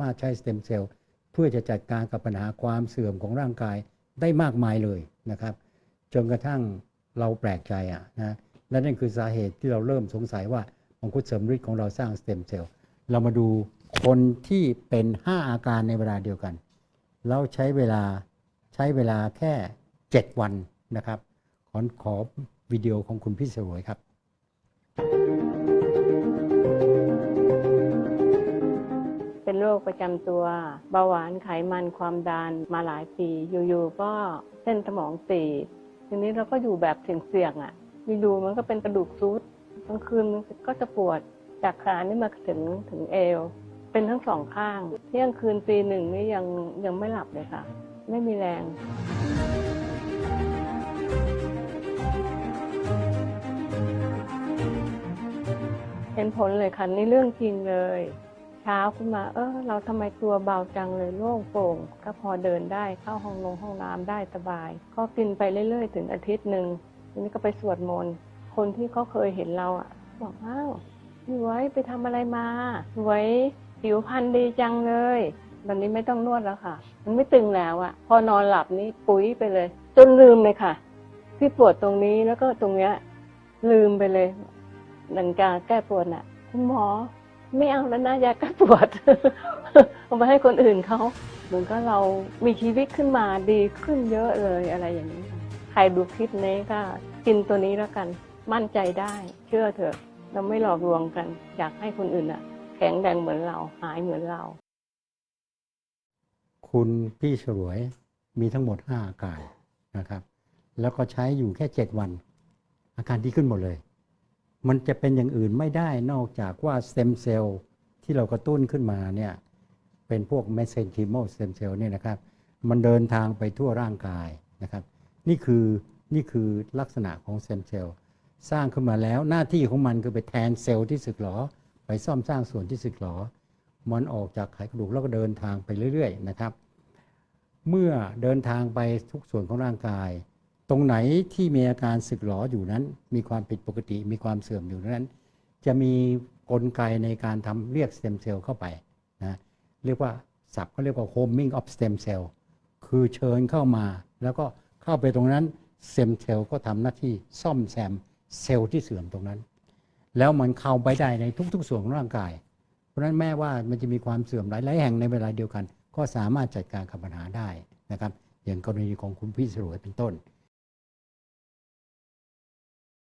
ามารถใช้สเต็มเซลล์เพื่อจะจัดการกับปัญหาความเสื่อมของร่างกายได้มากมายเลยนะครับ จนกระทั่งเราแปลกใจอะนะและนั่นคือสาเหตุที่เราเริ่มสงสัยว่ามังคุดเสริมฤทธิ์ของเราสร้างสเต็มเซลล์เรามาดูคนที่เป็น 5 อาการในเวลาเดียวกันแล้วใช้เวลาใช้เวลาแค่ 7 วันนะครับ ขอขอวิดีโอของคุณพี่สวยครับ คประจำตัวเบาหวานไขมันความดันมาหลายปี อยู่ๆก็เส้นสมองตีบทีนี้เราก็อยู่แบบเสี่ยงๆอะอยู่ๆมันก็เป็นกระดูกซุดกลางคืนมันก็จะปวดจากขานี่มาถึงถึงเอว เป็นทั้งสองข้าง เที่ยงคืนตีหนึ่งนี่ยังยังไม่หลับเลยค่ะ ไม่มีแรงเห็นผลเลยค่ะนี่เรื่องจริงเลย ช้าขึ้นมา เออ เราทำไมตัวเบาจังเลยโล่งโปร่งก็พอเดินได้เข้าห้องลงห้องน้ำได้สบาย ก็กินไปเรื่อย ๆ ถึงอาทิตย์หนึ่งทีนี้ก็ไปสวดมนต์คนที่เขาเคยเห็นเราอะ บอกอ้าวพี่ไว้ไปทำอะไรมาพี่ไว้ผิวพรรณดีจังเลยตอนนี้ไม่ต้องนวดแล้วค่ะ มันไม่ตึงแล้วอะพอนอนหลับนี่ปุ๋ยไปเลย จนลืมเลยค่ะ ที่ปวดตรงนี้แล้วก็ตรงเนี้ย ลืมไปเลยหนันกาแก้ปวดน่ะคุณหมอ ไม่เอาแล้วนะยาแก้ปวด เอาไปให้คนอื่นเขาเหมือนก็เรามีชีวิตขึ้นมาดีขึ้นเยอะเลยอะไรอย่างนี้ ใครดูคลิปนี้ก็กินตัวนี้แล้วกัน มั่นใจได้ เชื่อเถอะ เราไม่หลอกลวงกัน อยากให้คนอื่นอะแข็งแรงเหมือนเรา หายเหมือนเรา คุณพี่ฉลวยมีทั้งหมด 5 อาการนะครับ แล้วก็ใช้อยู่แค่ 7 วัน อาการดีขึ้นหมดเลย มันจะเป็นอย่างอื่นไม่ได้นอกจากว่าสเต็มเซลล์ที่เรากระตุ้นขึ้นมาเนี่ยเป็นพวกเมสเซนคิมอลสเต็มเซลล์เนี่ยนะครับ มันเดินทางไปทั่วร่างกายนะครับ นี่คือนี่คือลักษณะของสเต็มเซลล์สร้างขึ้นมาแล้วหน้าที่ของมันคือไปแทนเซลล์ที่สึกหรอ ไปซ่อมสร้างส่วนที่สึกหรอ มันออกจากไขกระดูกแล้วก็เดินทางไปเรื่อย ๆ นะครับ เมื่อเดินทางไปทุกส่วนของร่างกาย ตรงไหนที่มีอาการสึกหรออยู่นั้น มีความผิดปกติมีความเสื่อมอยู่นั้น จะมีกลไกในการทำเรียกสเต็มเซลล์เข้าไปนะเรียกว่าศัพท์เขาเรียกว่า homing of stem cell คือเชิญเข้ามา แล้วก็เข้าไปตรงนั้นสเต็มเซลล์ก็ทำหน้าที่ซ่อมแซมเซลล์ที่เสื่อมตรงนั้น แล้วมันเข้าไปได้ในทุก ๆ ส่วนของร่างกาย เพราะฉะนั้นแม้ว่ามันจะมีความเสื่อมหลายๆแห่งในเวลาเดียวกัน ก็สามารถจัดการกับปัญหาได้นะครับ อย่างกรณีของคุณพี่สรวยเป็นต้น